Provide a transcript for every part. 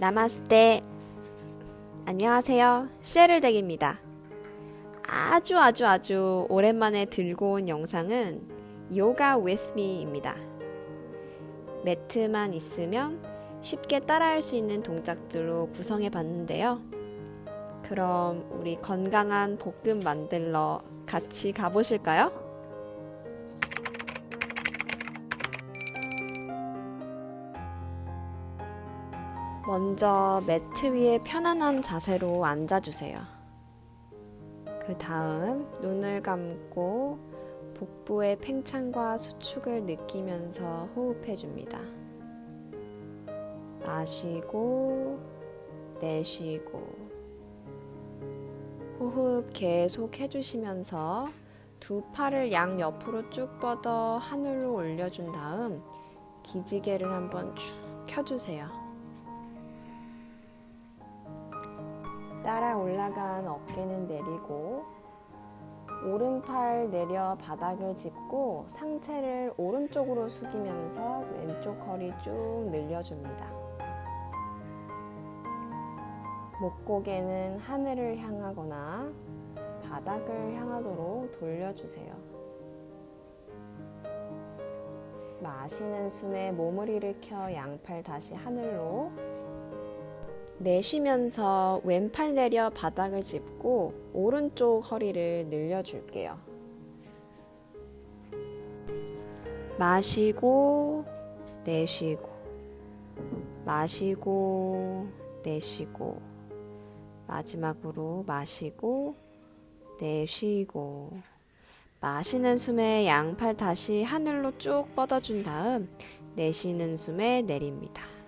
나마스테. 안녕하세요. 셰르덱입니다. 아주 아주 아주 오랜만에 들고 온 영상은 요가 with me입니다. 매트만 있으면 쉽게 따라할 수 있는 동작들로 구성해 봤는데요. 그럼 우리 건강한 볶음 만들러 같이 가보실까요? 먼저 매트 위에 편안한 자세로 앉아주세요. 그 다음 눈을 감고 복부의 팽창과 수축을 느끼면서 호흡해 줍니다. 마시고 내쉬고 호흡 계속 해주시면서 두 팔을 양 옆으로 쭉 뻗어 하늘로 올려준 다음 기지개를 한번 쭉 켜주세요. 올라간 어깨는 내리고 오른팔 내려 바닥을 짚고 상체를 오른쪽으로 숙이면서 왼쪽 허리 쭉 늘려줍니다. 목고개는 하늘을 향하거나 바닥을 향하도록 돌려주세요. 마시는 숨에 몸을 일으켜 양팔 다시 하늘로 내쉬면서 왼팔 내려 바닥을 짚고 오른쪽 허리를 늘려줄게요. 마시고 내쉬고 마시고 내쉬고 마지막으로 마시고 내쉬고 마시는 숨에 양팔 다시 하늘로 쭉 뻗어준 다음 내쉬는 숨에 내립니다.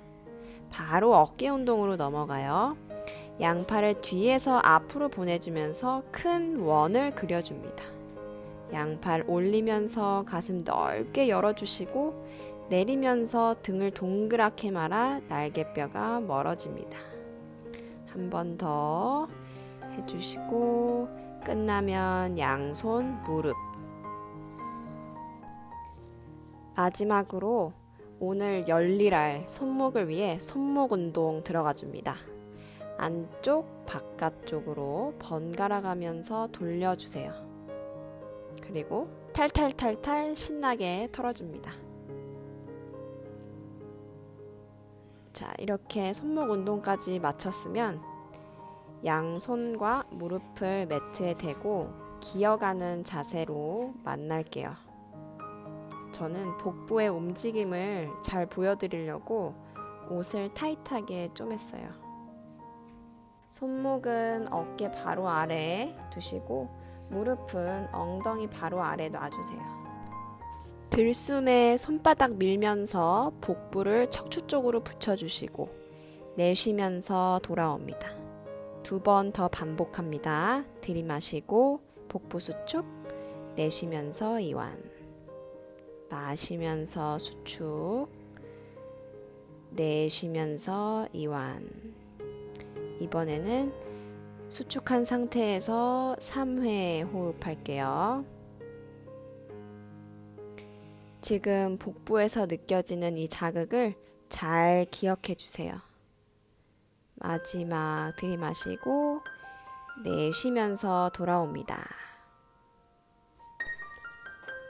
바로 어깨 운동으로 넘어가요. 양팔을 뒤에서 앞으로 보내주면서 큰 원을 그려줍니다. 양팔 올리면서 가슴 넓게 열어주시고 내리면서 등을 동그랗게 말아 날개뼈가 멀어집니다. 한 번 더 해주시고 끝나면 양손 무릎 마지막으로 오늘 열일할 손목을 위해 손목 운동 들어가 줍니다. 안쪽, 바깥쪽으로 번갈아 가면서 돌려주세요. 그리고 탈탈탈탈 신나게 털어줍니다. 자, 이렇게 손목 운동까지 마쳤으면 양손과 무릎을 매트에 대고 기어가는 자세로 만날게요. 저는 복부의 움직임을 잘 보여드리려고 옷을 타이트하게 쪼맸어요. 손목은 어깨 바로 아래에 두시고 무릎은 엉덩이 바로 아래에 놔주세요. 들숨에 손바닥 밀면서 복부를 척추 쪽으로 붙여주시고 내쉬면서 돌아옵니다. 두 번 더 반복합니다. 들이마시고 복부 수축, 내쉬면서 이완. 마시면서 수축, 내쉬면서 이완. 이번에는 수축한 상태에서 3회 호흡할게요. 지금 복부에서 느껴지는 이 자극을 잘 기억해 주세요. 마지막 들이마시고 내쉬면서 돌아옵니다.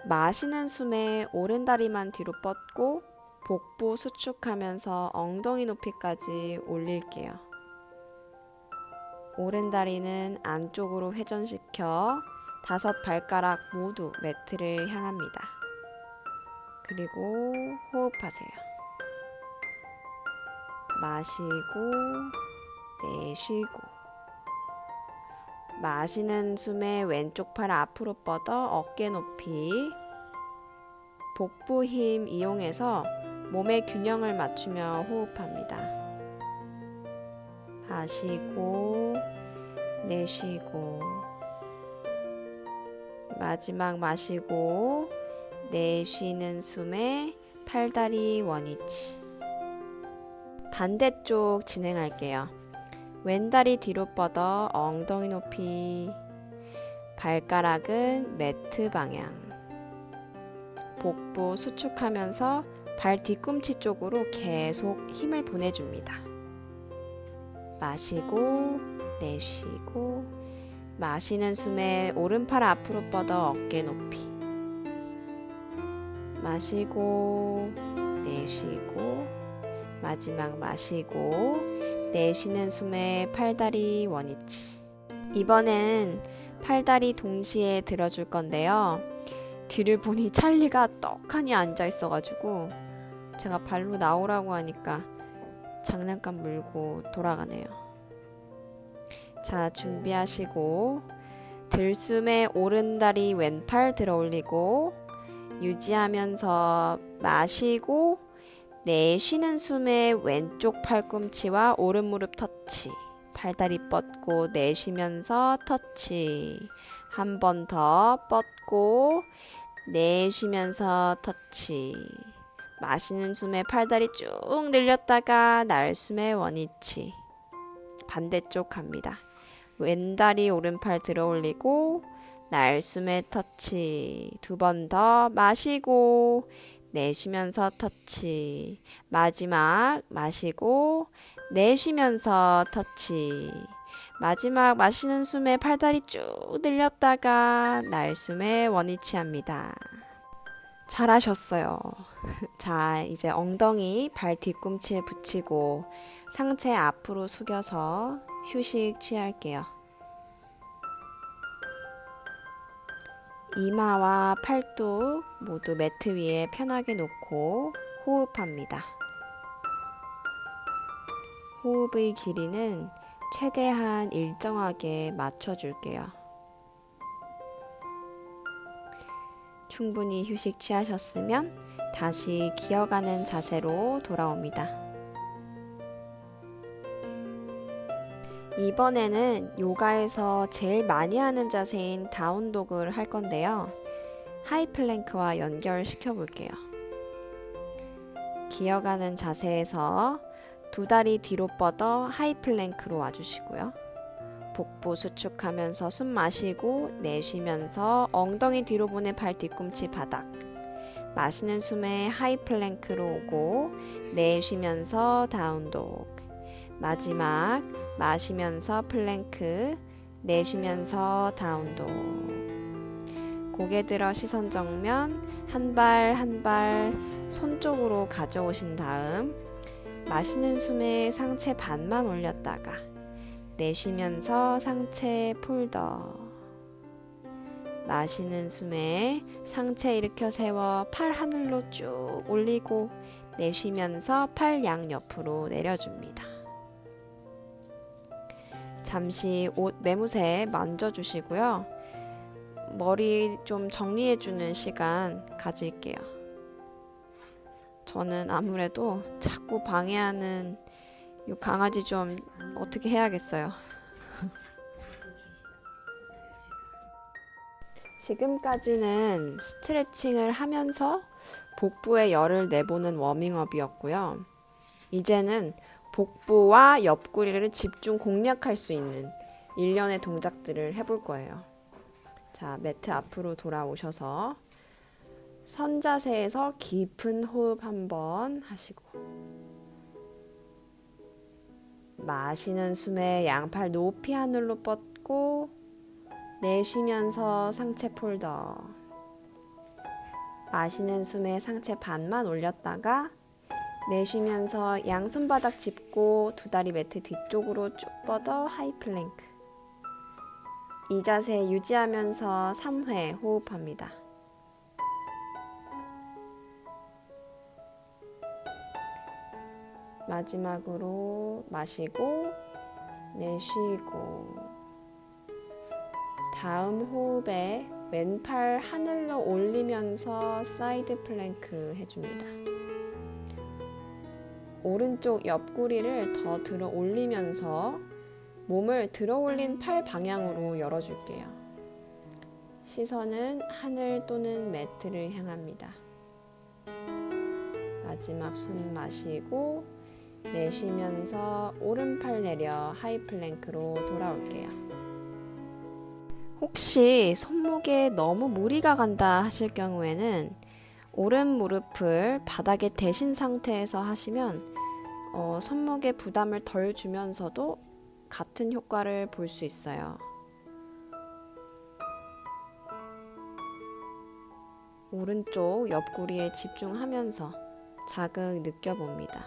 마시는 숨에 오른 다리만 뒤로 뻗고 복부 수축하면서 엉덩이 높이까지 올릴게요. 오른 다리는 안쪽으로 회전시켜 다섯 발가락 모두 매트를 향합니다. 그리고 호흡하세요. 마시고 내쉬고 마시는 숨에 왼쪽 팔 앞으로 뻗어 어깨 높이 복부 힘 이용해서 몸의 균형을 맞추며 호흡합니다. 마시고 내쉬고 마지막 마시고 내쉬는 숨에 팔다리 원위치 반대쪽 진행할게요. 왼다리 뒤로 뻗어 엉덩이 높이. 발가락은 매트 방향. 복부 수축하면서 발 뒤꿈치 쪽으로 계속 힘을 보내줍니다. 마시고 내쉬고 마시는 숨에 오른팔 앞으로 뻗어 어깨 높이. 마시고 내쉬고 마지막 마시고 내쉬는 숨에 팔다리 원위치 이번엔 팔다리 동시에 들어줄 건데요 뒤를 보니 찰리가 떡하니 앉아 있어가지고 제가 발로 나오라고 하니까 장난감 물고 돌아가네요. 자, 준비하시고 들숨에 오른다리 왼팔 들어 올리고 유지하면서 마시고 내 쉬는 숨에 왼쪽 팔꿈치와 오른 무릎 터치. 팔다리 뻗고 내쉬면서 터치. 한 번 더 뻗고 내쉬면서 터치. 마시는 숨에 팔다리 쭉 늘렸다가 날숨에 원위치. 반대쪽 갑니다. 왼다리 오른팔 들어 올리고 날숨에 터치. 두 번 더 마시고 내쉬면서 터치. 마지막 마시고 내쉬면서 터치. 마지막 마시는 숨에 팔다리 쭉 늘렸다가 날숨에 원위치 합니다. 잘하셨어요. 자, 이제 엉덩이 발 뒤꿈치에 붙이고 상체 앞으로 숙여서 휴식 취할게요. 이마와 팔뚝 모두 매트 위에 편하게 놓고 호흡합니다. 호흡의 길이는 최대한 일정하게 맞춰줄게요. 충분히 휴식 취하셨으면 다시 기어가는 자세로 돌아옵니다. 이번에는 요가에서 제일 많이 하는 자세인 다운독을 할 건데요. 하이 플랭크와 연결시켜 볼게요. 기어가는 자세에서 두 다리 뒤로 뻗어 하이 플랭크로 와주시고요. 복부 수축하면서 숨 마시고 내쉬면서 엉덩이 뒤로 보내 발 뒤꿈치 바닥. 마시는 숨에 하이 플랭크로 오고 내쉬면서 다운독. 마지막 마시면서 플랭크, 내쉬면서 다운독. 고개 들어 시선 정면 한 발 한 발 손 쪽으로 가져오신 다음 마시는 숨에 상체 반만 올렸다가 내쉬면서 상체 폴더. 마시는 숨에 상체 일으켜 세워 팔 하늘로 쭉 올리고 내쉬면서 팔 양옆으로 내려줍니다. 잠시 옷 매무새 만져주시고요. 머리 좀 정리해주는 시간 가질게요. 저는 아무래도 자꾸 방해하는 이 강아지 좀 어떻게 해야겠어요. 지금까지는 스트레칭을 하면서 복부에 열을 내보는 워밍업이었고요. 이제는 복부와 옆구리를 집중 공략할 수 있는 일련의 동작들을 해볼 거예요. 자, 매트 앞으로 돌아오셔서 선자세에서 깊은 호흡 한번 하시고 마시는 숨에 양팔 높이 하늘로 뻗고 내쉬면서 상체 폴더 마시는 숨에 상체 반만 올렸다가 내쉬면서 양손바닥 짚고 두 다리 매트 뒤쪽으로 쭉 뻗어 하이 플랭크 이 자세 유지하면서 3회 호흡합니다. 마지막으로 마시고 내쉬고 다음 호흡에 왼팔 하늘로 올리면서 사이드 플랭크 해줍니다. 오른쪽 옆구리를 더 들어 올리면서 몸을 들어 올린 팔 방향으로 열어줄게요. 시선은 하늘 또는 매트를 향합니다. 마지막 숨 마시고 내쉬면서 오른팔 내려 하이 플랭크로 돌아올게요. 혹시 손목에 너무 무리가 간다 하실 경우에는 오른 무릎을 바닥에 대신 상태에서 하시면 어, 손목에 부담을 덜 주면서도 같은 효과를 볼 수 있어요. 오른쪽 옆구리에 집중하면서 자극 느껴봅니다.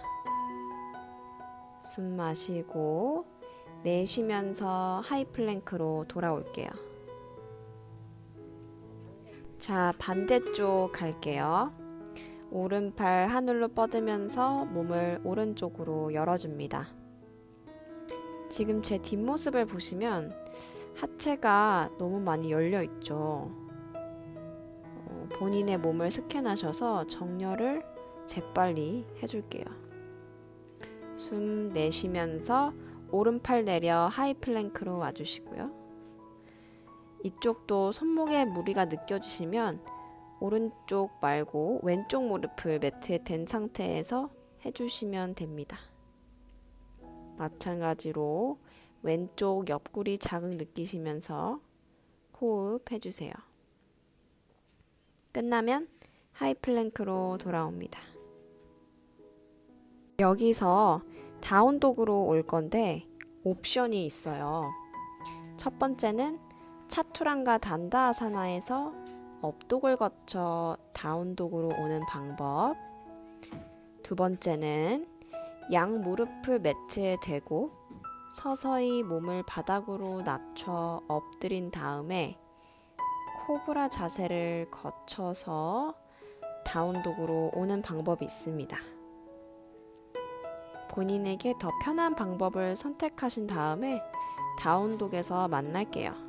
숨 마시고 내쉬면서 하이플랭크로 돌아올게요. 자, 반대쪽 갈게요. 오른팔 하늘로 뻗으면서 몸을 오른쪽으로 열어줍니다. 지금 제 뒷모습을 보시면 하체가 너무 많이 열려 있죠. 어, 본인의 몸을 스캔하셔서 정렬을 재빨리 해줄게요. 숨 내쉬면서 오른팔 내려 하이 플랭크로 와주시고요. 이쪽도 손목에 무리가 느껴지시면 오른쪽 말고 왼쪽 무릎을 매트에 댄 상태에서 해주시면 됩니다. 마찬가지로 왼쪽 옆구리 자극 느끼시면서 호흡 해주세요. 끝나면 하이 플랭크로 돌아옵니다. 여기서 다운독으로 올 건데 옵션이 있어요. 첫 번째는 차투랑과 단다아사나에서 업독을 거쳐 다운독으로 오는 방법. 두 번째는 양 무릎을 매트에 대고 서서히 몸을 바닥으로 낮춰 엎드린 다음에 코브라 자세를 거쳐서 다운독으로 오는 방법이 있습니다. 본인에게 더 편한 방법을 선택하신 다음에 다운독에서 만날게요.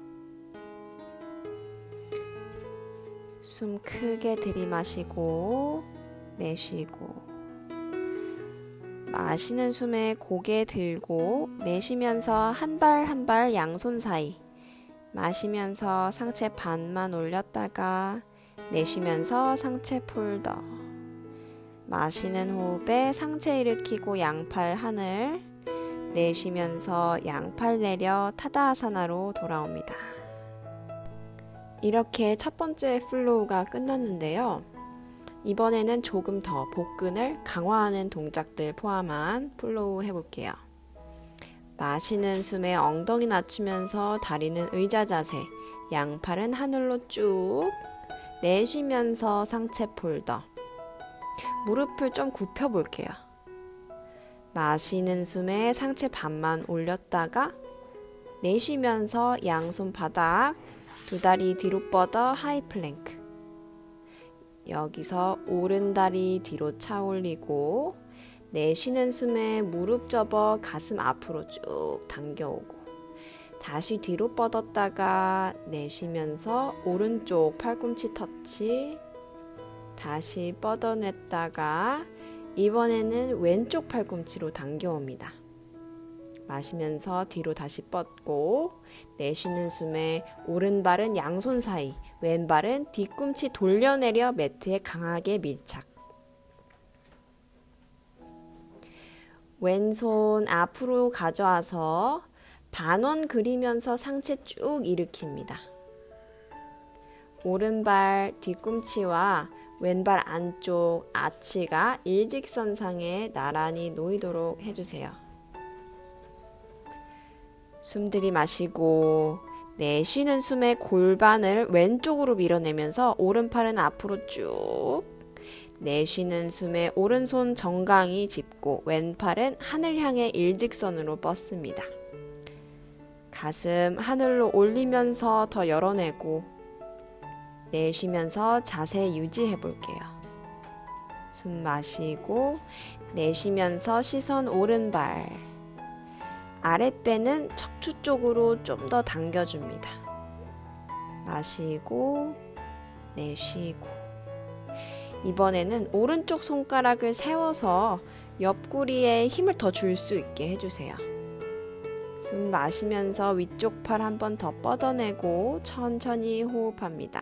숨 크게 들이마시고 내쉬고 마시는 숨에 고개 들고 내쉬면서 한 발 한 발 양손 사이 마시면서 상체 반만 올렸다가 내쉬면서 상체 폴더 마시는 호흡에 상체 일으키고 양팔 하늘 내쉬면서 양팔 내려 타다아사나로 돌아옵니다. 이렇게 첫 번째 플로우가 끝났는데요. 이번에는 조금 더 복근을 강화하는 동작들 포함한 플로우 해볼게요. 마시는 숨에 엉덩이 낮추면서 다리는 의자 자세, 양팔은 하늘로 쭉 내쉬면서 상체 폴더. 무릎을 좀 굽혀 볼게요. 마시는 숨에 상체 반만 올렸다가 내쉬면서 양손 바닥 두 다리 뒤로 뻗어 하이 플랭크. 여기서 오른 다리 뒤로 차 올리고 내쉬는 숨에 무릎 접어 가슴 앞으로 쭉 당겨오고 다시 뒤로 뻗었다가 내쉬면서 오른쪽 팔꿈치 터치 다시 뻗어냈다가 이번에는 왼쪽 팔꿈치로 당겨옵니다. 마시면서 뒤로 다시 뻗고 내쉬는 숨에 오른발은 양손 사이, 왼발은 뒤꿈치 돌려내려 매트에 강하게 밀착. 왼손 앞으로 가져와서 반원 그리면서 상체 쭉 일으킵니다. 오른발 뒤꿈치와 왼발 안쪽 아치가 일직선상에 나란히 놓이도록 해주세요. 숨 들이마시고 내쉬는 숨에 골반을 왼쪽으로 밀어내면서 오른팔은 앞으로 쭉 내쉬는 숨에 오른손 정강이 짚고 왼팔은 하늘 향해 일직선으로 뻗습니다. 가슴 하늘로 올리면서 더 열어내고 내쉬면서 자세 유지해 볼게요. 숨 마시고 내쉬면서 시선 오른발 아랫배는 척추 쪽으로 좀 더 당겨줍니다. 마시고 내쉬고 이번에는 오른쪽 손가락을 세워서 옆구리에 힘을 더 줄 수 있게 해주세요. 숨 마시면서 위쪽 팔 한 번 더 뻗어내고 천천히 호흡합니다.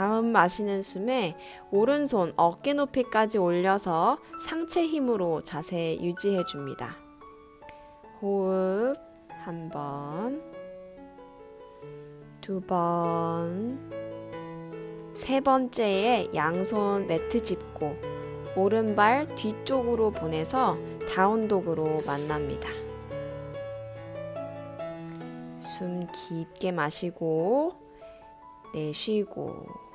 다음 마시는 숨에 오른손 어깨 높이까지 올려서 상체 힘으로 자세 유지해 줍니다. 호흡 한 번, 두 번, 세 번째에 양손 매트 짚고 오른발 뒤쪽으로 보내서 다운독으로 만납니다. 숨 깊게 마시고 내쉬고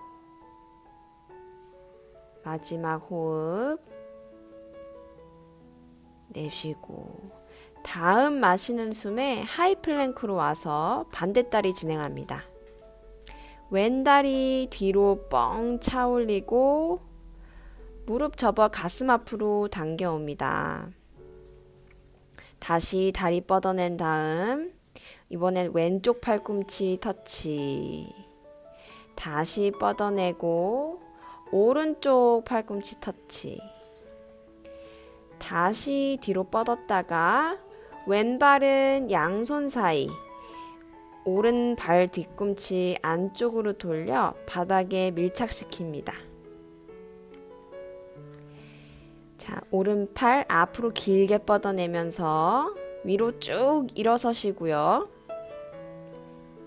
마지막 호흡 내쉬고 다음 마시는 숨에 하이 플랭크로 와서 반대다리 진행합니다. 왼다리 뒤로 뻥 차올리고 무릎 접어 가슴 앞으로 당겨옵니다. 다시 다리 뻗어낸 다음 이번엔 왼쪽 팔꿈치 터치 다시 뻗어내고 오른쪽 팔꿈치 터치 다시 뒤로 뻗었다가 왼발은 양손 사이 오른 발 뒤꿈치 안쪽으로 돌려 바닥에 밀착시킵니다. 자, 오른팔 앞으로 길게 뻗어내면서 위로 쭉 일어서시고요.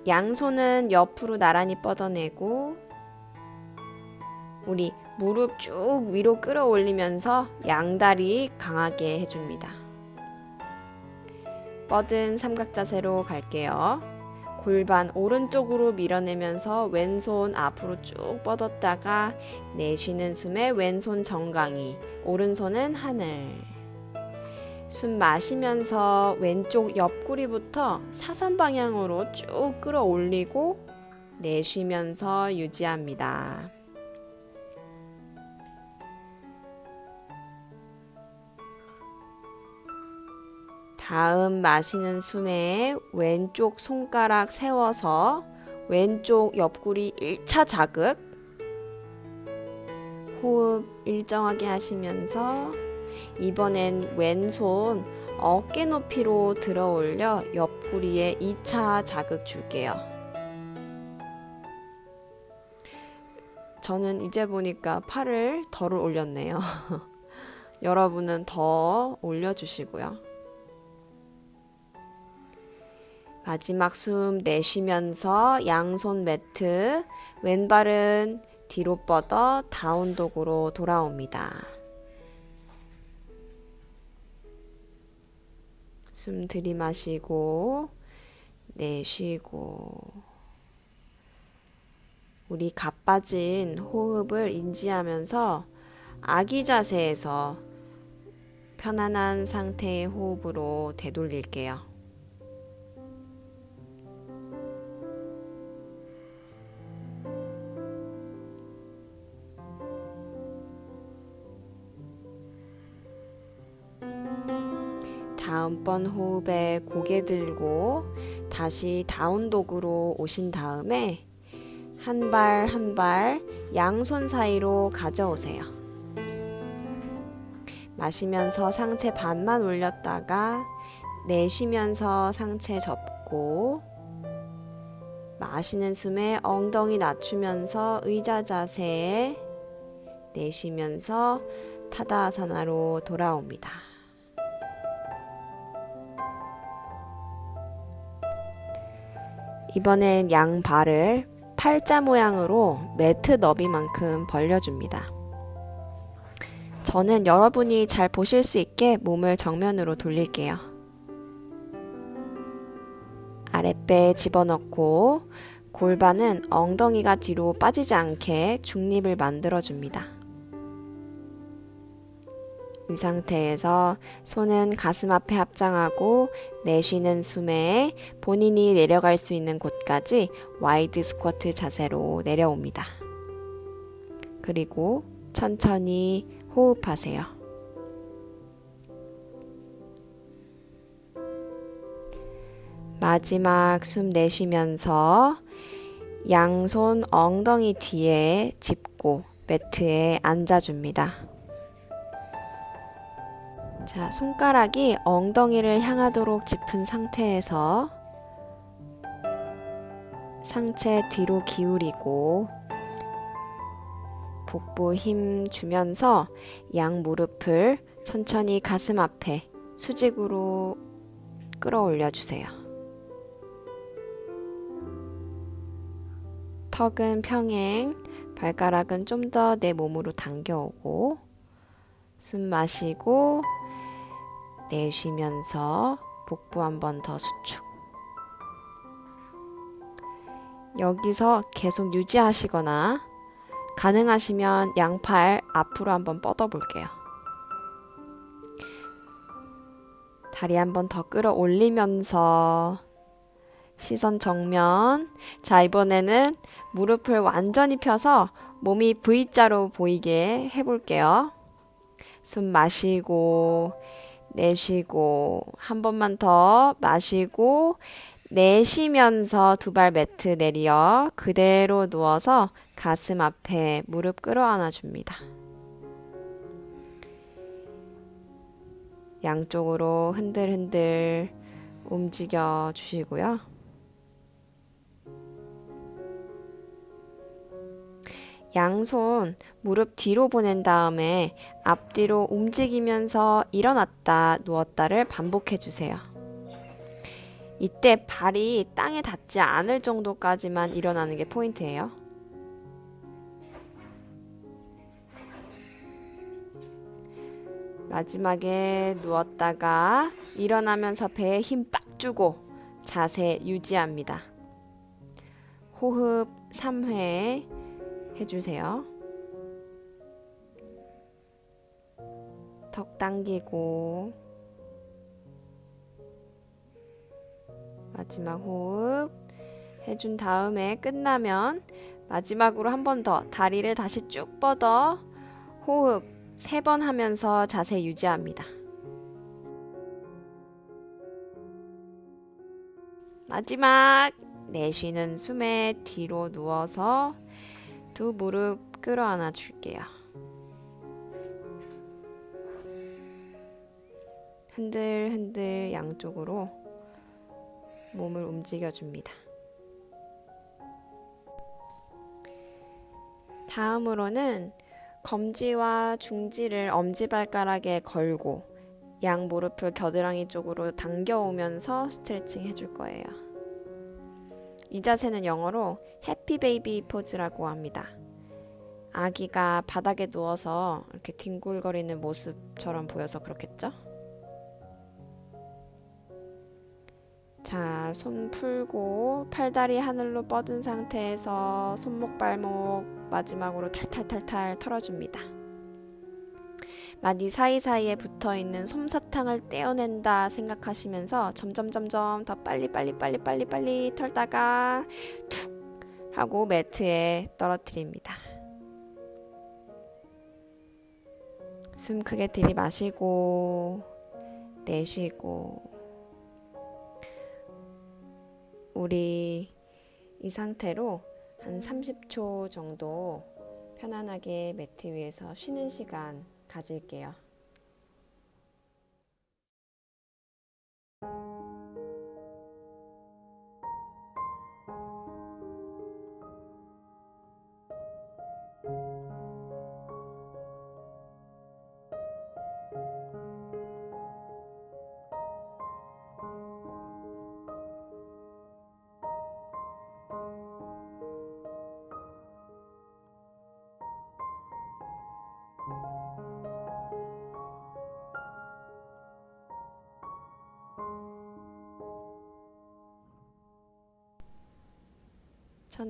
양손은 옆으로 나란히 뻗어내고 우리 무릎 쭉 위로 끌어올리면서 양다리 강하게 해줍니다. 뻗은 삼각 자세로 갈게요. 골반 오른쪽으로 밀어내면서 왼손 앞으로 쭉 뻗었다가 내쉬는 숨에 왼손 정강이, 오른손은 하늘. 숨 마시면서 왼쪽 옆구리부터 사선 방향으로 쭉 끌어올리고 내쉬면서 유지합니다. 다음 마시는 숨에 왼쪽 손가락 세워서 왼쪽 옆구리 1차 자극 호흡 일정하게 하시면서 이번엔 왼손 어깨 높이로 들어 올려 옆구리에 2차 자극 줄게요. 저는 이제 보니까 팔을 덜 올렸네요. 여러분은 더 올려주시고요. 마지막 숨 내쉬면서 양손 매트, 왼발은 뒤로 뻗어 다운독으로 돌아옵니다. 숨 들이마시고 내쉬고 우리 가빠진 호흡을 인지하면서 아기 자세에서 편안한 상태의 호흡으로 되돌릴게요. 다음번 호흡에 고개 들고 다시 다운독으로 오신 다음에 한 발 한 발 양손 사이로 가져오세요. 마시면서 상체 반만 올렸다가 내쉬면서 상체 접고 마시는 숨에 엉덩이 낮추면서 의자 자세에 내쉬면서 타다아사나로 돌아옵니다. 이번엔 양 발을 팔자 모양으로 매트 너비만큼 벌려줍니다. 저는 여러분이 잘 보실 수 있게 몸을 정면으로 돌릴게요. 아랫배에 집어넣고 골반은 엉덩이가 뒤로 빠지지 않게 중립을 만들어줍니다. 이 상태에서 손은 가슴 앞에 합장하고 내쉬는 숨에 본인이 내려갈 수 있는 곳까지 와이드 스쿼트 자세로 내려옵니다. 그리고 천천히 호흡하세요. 마지막 숨 내쉬면서 양손 엉덩이 뒤에 짚고 매트에 앉아줍니다. 자, 손가락이 엉덩이를 향하도록 짚은 상태에서 상체 뒤로 기울이고 복부 힘 주면서 양 무릎을 천천히 가슴 앞에 수직으로 끌어올려 주세요. 턱은 평행, 발가락은 좀 더 내 몸으로 당겨오고 숨 마시고 내쉬면서 복부 한 번 더 수축. 여기서 계속 유지하시거나 가능하시면 양팔 앞으로 한번 뻗어 볼게요. 다리 한번 더 끌어 올리면서 시선 정면. 자, 이번에는 무릎을 완전히 펴서 몸이 V자로 보이게 해볼게요. 숨 마시고, 내쉬고, 한 번만 더 마시고, 내쉬면서 두 발 매트 내리어 그대로 누워서 가슴 앞에 무릎 끌어안아 줍니다. 양쪽으로 흔들흔들 움직여 주시고요. 양손 무릎 뒤로 보낸 다음에 앞뒤로 움직이면서 일어났다 누웠다를 반복해 주세요. 이때 발이 땅에 닿지 않을 정도까지만 일어나는 게 포인트예요. 마지막에 누웠다가 일어나면서 배에 힘 빡 주고 자세 유지합니다. 호흡 3회 해주세요. 턱 당기고 마지막 호흡 해준 다음에 끝나면 마지막으로 한 번 더 다리를 다시 쭉 뻗어 호흡 세 번 하면서 자세 유지합니다. 마지막 내쉬는 숨에 뒤로 누워서 두 무릎 끌어안아 줄게요. 흔들흔들 양쪽으로 몸을 움직여 줍니다. 다음으로는 검지와 중지를 엄지발가락에 걸고 양 무릎을 겨드랑이 쪽으로 당겨오면서 스트레칭 해줄 거예요. 이 자세는 영어로 해피 베이비 포즈라고 합니다. 아기가 바닥에 누워서 이렇게 뒹굴거리는 모습처럼 보여서 그렇겠죠? 자, 손 풀고 팔다리 하늘로 뻗은 상태에서 손목 발목 마지막으로 탈탈탈탈 털어줍니다. 마디 사이사이에 붙어 있는 솜사탕을 떼어낸다 생각하시면서 점점 점점 더 빨리 빨리 빨리 빨리 빨리 털다가 툭 하고 매트에 떨어뜨립니다. 숨 크게 들이마시고 내쉬고 우리 이 상태로 한 30초 정도 편안하게 매트 위에서 쉬는 시간 가질게요.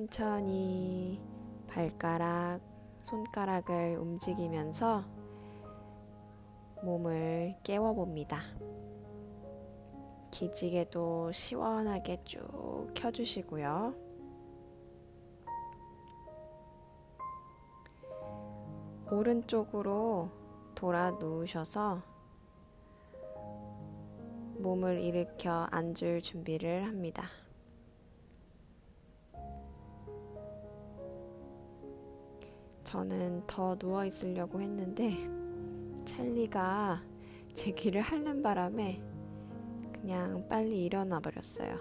천천히 발가락, 손가락을 움직이면서 몸을 깨워봅니다. 기지개도 시원하게 쭉 켜주시고요. 오른쪽으로 돌아 누우셔서 몸을 일으켜 앉을 준비를 합니다. 저는 더 누워 있으려고 했는데 찰리가 제 귀를 핥는 바람에 그냥 빨리 일어나 버렸어요.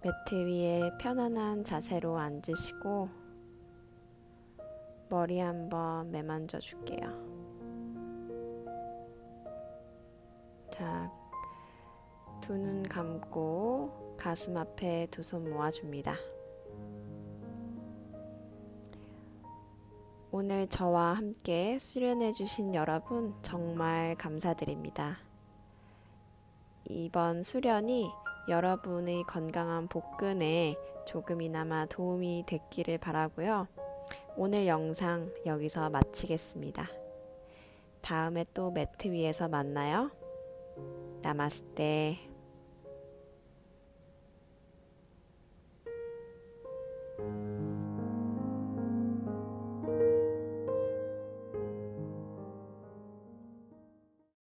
매트 위에 편안한 자세로 앉으시고 머리 한번 매만져 줄게요. 자, 두 눈 감고 가슴 앞에 두 손 모아줍니다. 오늘 저와 함께 수련해주신 여러분 정말 감사드립니다. 이번 수련이 여러분의 건강한 복근에 조금이나마 도움이 됐기를 바라고요. 오늘 영상 여기서 마치겠습니다. 다음에 또 매트 위에서 만나요. 나마스테.